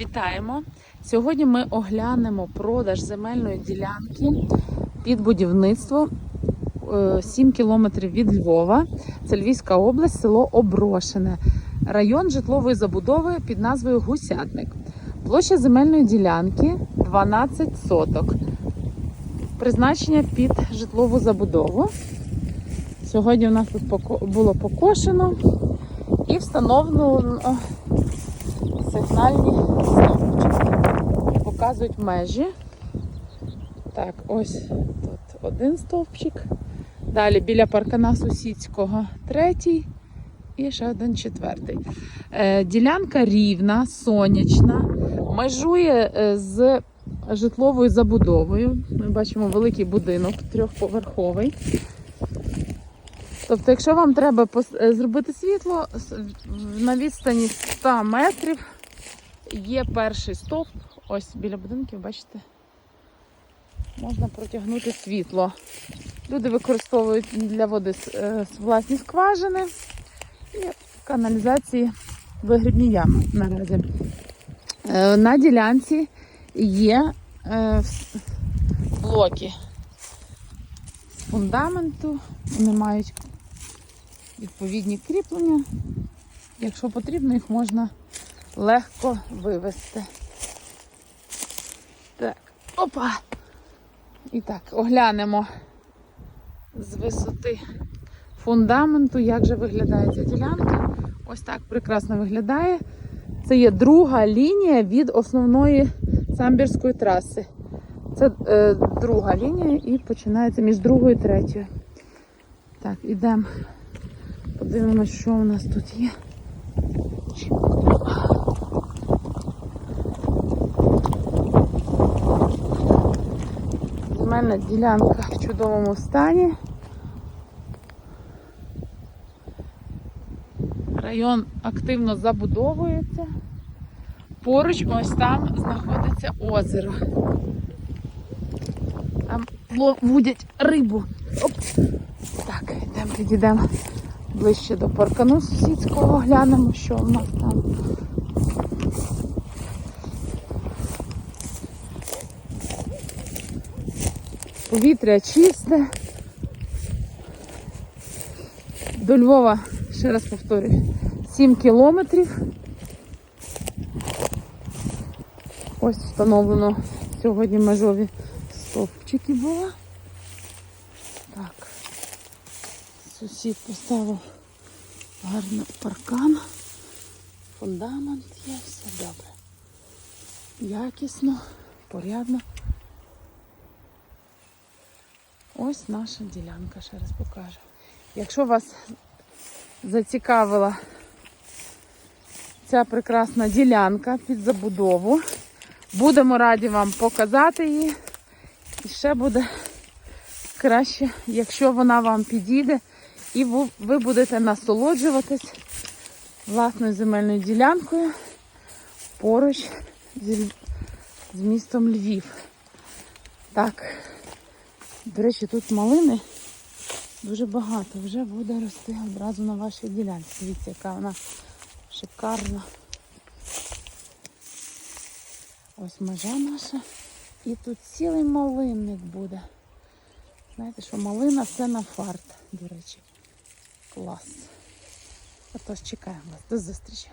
Вітаємо! Сьогодні ми оглянемо продаж земельної ділянки під будівництво е, 7 кілометрів від Львова. Це Львівська область, село Оброшене, район житлової забудови під назвою Гусятник. Площа земельної ділянки 12 соток. Призначення під житлову забудову. Сьогодні у нас тут було покошено і встановлено сигнальні стовпчики. Показують межі. Так, ось тут один стовпчик. Далі біля паркана сусідського третій і ще один четвертий. Е, ділянка рівна, сонячна, межує е, з житловою забудовою. Ми бачимо великий будинок трьохповерховий. Тобто, якщо вам треба е, зробити світло на відстані 100 метрів, є перший стовп, ось біля будинків, бачите, можна протягнути світло. Люди використовують для води е, власні скважини і каналізації вигрібні ями наразі. Е, На ділянці є е, блоки з фундаменту, вони мають відповідні кріплення. Якщо потрібно, їх можна легко вивести. Так, опа! І так, оглянемо з висоти фундаменту, як же виглядає ця ділянка. Ось так прекрасно виглядає. Це є друга лінія від основної самбірської траси. Це е, друга лінія і починається між другою і третьою. Так, ідемо. Подивимося, що у нас тут є. Земельна ділянка в чудовому стані. Район активно забудовується. Поруч ось там знаходиться озеро. Там ловудять рибу. Оп. Так, йдемо, підійдемо ближче до паркану сусідського, глянемо, що в нас там. Повітря чисте. До Львова, ще раз повторюю, 7 кілометрів. Ось встановлено сьогодні межові стовпчики було. Так. Сусід поставив гарно паркан, фундамент є, все добре. Якісно, порядно. Ось наша ділянка, ще раз покажу. Якщо вас зацікавила ця прекрасна ділянка під забудову, будемо раді вам показати її. І ще буде краще, якщо вона вам підійде, і ви- будете насолоджуватись власною земельною ділянкою поруч з містом Львів. Так, до речі, тут малини дуже багато. Вже буде рости одразу на вашій ділянці. Дивіться, яка вона шикарна. Ось межа наша. І тут цілий малинник буде. Знаєте, що малина це на фарт, до речі. Клас. Отож, чекаємо вас. До зустрічі.